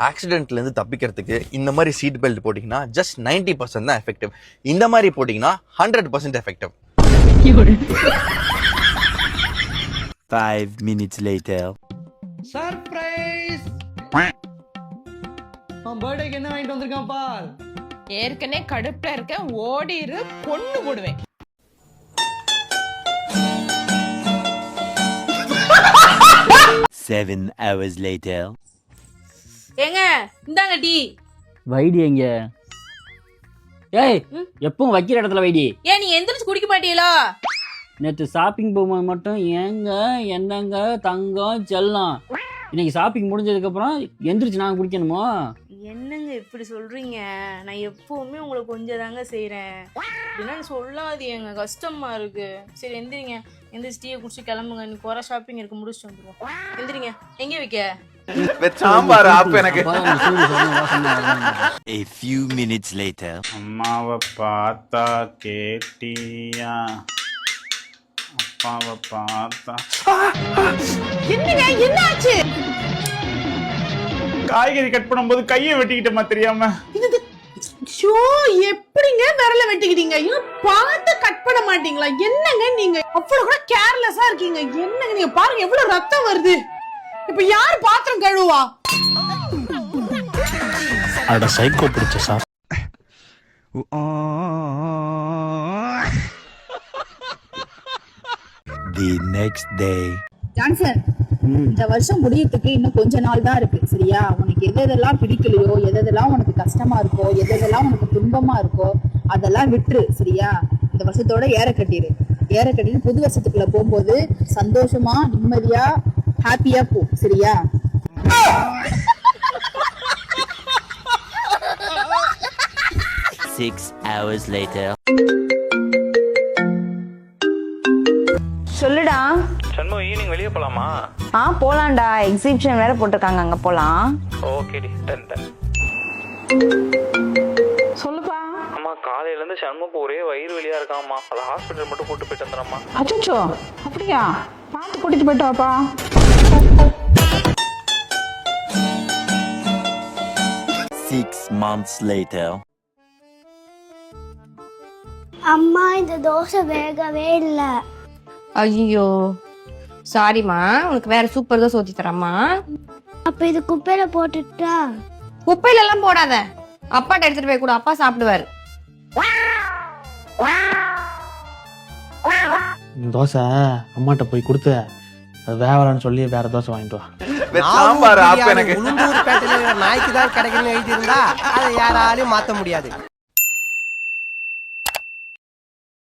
ஆக்சிடென்ட்லேருந்து தப்பிக்கிறதுக்கு இந்த மாதிரி சீட் பெல்ட் போட்டிங்கன்னா ஜஸ்ட் நைன்டி பர்சன்ட் தான் எஃபெக்டிவ் இந்த மாதிரி போட்டிங்கன்னா hundred percent effective Five minutes later. Surprise அவன் பர்த்டேக்கு என்ன வாங்கிட்டு வந்திருக்கான் பார்? ஏற்கனவே கடுப்புல இருக்க ஓடிரு பொண்ணு போடுவேன். Seven hours later. ஏங்க இந்தாங்க டீ. வைடி எங்க? ஏய் எப்பவும் வைக்கிற இடத்துல வைடி. ஏன் நீ எந்திரிச்சு குடிக்க மாட்டீங்களா? நேற்று ஷாப்பிங் போகும்போது மட்டும் ஏங்க என்னங்க தங்கம் செல்லம். இன்னைக்கு ஷாப்பிங் முடிஞ்சதுக்கப்புறம் எந்திரிச்சு நான் குடிக்கணுமோ? என்னங்க இப்படி சொல்றீங்க? நான் எப்பவுமே உங்களுக்கு கொஞ்சம் தாங்க செய்றேன். இப்படிலாம் சொல்லாதீங்க கஷ்டமா இருக்கு. சரி எந்திரிங்க. எந்திரிச்சு டீயை குடிச்சு கிளம்புங்க. நீ குறை ஷாப்பிங் இருக்கு முடிச்சுட்டு வந்துருவோம். எந்திரிங்க. எங்க வைக்க? சாம்பார் ஆப் எனக்கு. A few minutes later. அம்மாவை பார்த்தா கேட்டியா? அப்பாவை பார்த்தா. என்னங்க காய்கறி கட் பண்ணும்போது கையை வெட்டிக்கிட்டமா தெரியாம ஷோ எப்படிங்க விரல வெட்டிக்கிட்டீங்க? இன்னும் பார்த்து கட் பண்ண மாட்டீங்களா? என்னங்க நீங்க? அவ்வளவு கூட கேர்லெஸ்ஸா இருக்கீங்க. என்னங்க நீங்க பாருங்க எவ்வளவு ரத்தம் வருது. இப்ப யார் பாத்திரம் கழுவா? அட சைக்கோ பிடிச்ச sir. The next day. Johnson இந்த வருஷம் முடியறதுக்கு இன்னும் கொஞ்ச நாள் தான் இருக்கு சரியா? உனக்கு எது எதெல்லாம் பிடிக்கலையோ எது எதெல்லாம் உனக்கு கஷ்டமா இருக்கோ எது எதெல்லாம் உனக்கு துன்பமா இருக்கோ அதெல்லாம் விட்டுரு சரியா? இந்த வருஷத்தோட ஏற கட்டிடு ஏற கட்டிட்டு புது வருஷத்துக்குள்ள போகும்போது சந்தோஷமா நிம்மதியா ஹாப்பியா போ சரியா Six hours later. சொல்லுடா. சண்முகம் ஈவினிங் வெளியே போலாமா? ஆ போலாம்டா. எக்ஸிபிஷன் வேற போட்டிருக்காங்க அங்க போலாம். ஓகேடி டன் டன். சொல்லுப்பா. அம்மா காலையில இருந்து சண்முகம் ஒரே வயிறு வலியா இருக்காம்மா. அதை ஹாஸ்பிட்டல் மட்டும் கூட்டு போயிட்டு வந்துடுறம்மா. அச்சோ அப்படியா? பார்த்து கூட்டிட்டு போயிட்டு வாப்பா. Six months later. அம்மா இந்த தோசை வேகவே இல்லை. ஐயோ சாரிம்மா உனக்கு வேற சூப்பர் தான் சோத்தி தரம்மா. அப்ப இது குப்பையில போட்டுட்டா? குப்பையில எல்லாம் போடாத. அப்பாட்ட எடுத்துட்டு போய் கூட அப்பா சாப்பிடுவாரு. இந்த தோசை அம்மாட்ட போய் கொடுத்து வேவலான்னு சொல்லி வேற தோசை வாங்கிட்டு வா. சாம்பார் ஆப் எனக்கு. நாய்க்கு தான் கிடைக்கணும்னு எழுதி இருந்தா அதை யாராலையும் மாத்த முடியாது.